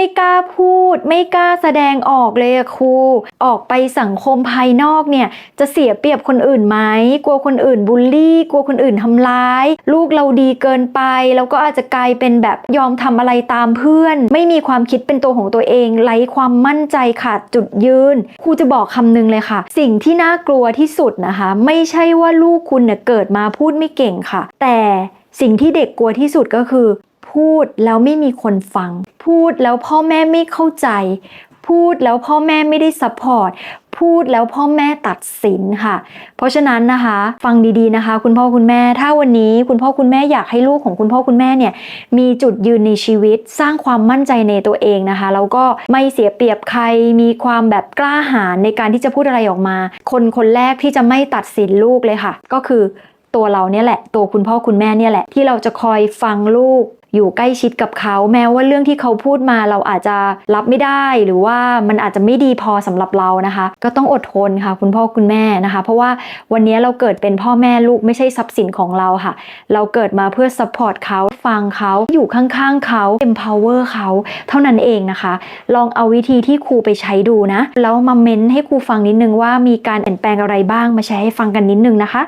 ไม่กล้าพูด ไม่กล้าแสดงออกเลยอะครู ออกไปสังคมภายนอกเนี่ยจะเสียเปรียบคนอื่นไหมกลัวคนอื่นบูลลี่ กลัวคนอื่นทำร้าย ลูกเราดีเกินไป แล้วก็อาจจะกลายเป็นแบบยอมทำอะไรตามเพื่อน ไม่มีความคิดเป็นตัวของตัวเองไร้ความมั่นใจขาดจุดยืนครูจะบอกคำนึงเลยค่ะ สิ่งที่น่ากลัวที่สุดนะคะ ไม่ใช่ว่าลูกคุณเนี่ยเกิดมาพูดไม่เก่งค่ะ แต่สิ่งที่เด็กกลัวที่สุดก็คือ พูดแล้วไม่มีคนฟัง พูดแล้วพ่อแม่ไม่เข้าใจ พูดแล้วพ่อแม่ไม่ได้ซัพพอร์ตพูดแล้วพ่อแม่ตัดสินค่ะ เพราะฉะนั้นนะคะ ฟังดีๆนะคะ คุณพ่อคุณแม่ ถ้าวันนี้คุณพ่อคุณแม่อยากให้ลูกของคุณพ่อคุณแม่เนี่ยมีจุดยืนในชีวิต สร้างความมั่นใจในตัวเองนะคะแล้วก็ไม่เสียเปรียบใครมีความแบบกล้าหาญในการที่จะพูดอะไรออกมา คนคนแรกที่จะไม่ตัดสินลูกเลยค่ะ ก็คือตัวเราเนี่ยแหละ ตัวคุณพ่อคุณแม่เนี่ยแหละที่เราจะคอยฟังลูก อยู่ใกล้ชิดกับเขาแม้ว่าเรื่องที่เขาพูดมาเราอาจจะรับไม่ได้ หรือว่ามันอาจจะไม่ดีพอสำหรับเรานะคะ ก็ต้องอดทนค่ะ คุณพ่อคุณแม่นะคะ เพราะว่าวันนี้เราเกิดเป็นพ่อแม่ลูกไม่ใช่ทรัพย์สินของเราค่ะ เราเกิดมาเพื่อ support เขาฟังเขาอยู่ข้างๆเขา empower เขาเท่านั้นเองนะคะ ลองเอาวิธีที่ครูไปใช้ดูนะแล้วมาเม้นให้ครูฟังนิดนึงว่ามีการเปลี่ยนแปลงอะไรบ้างมาแชร์ให้ฟังกันนิดนึงนะคะ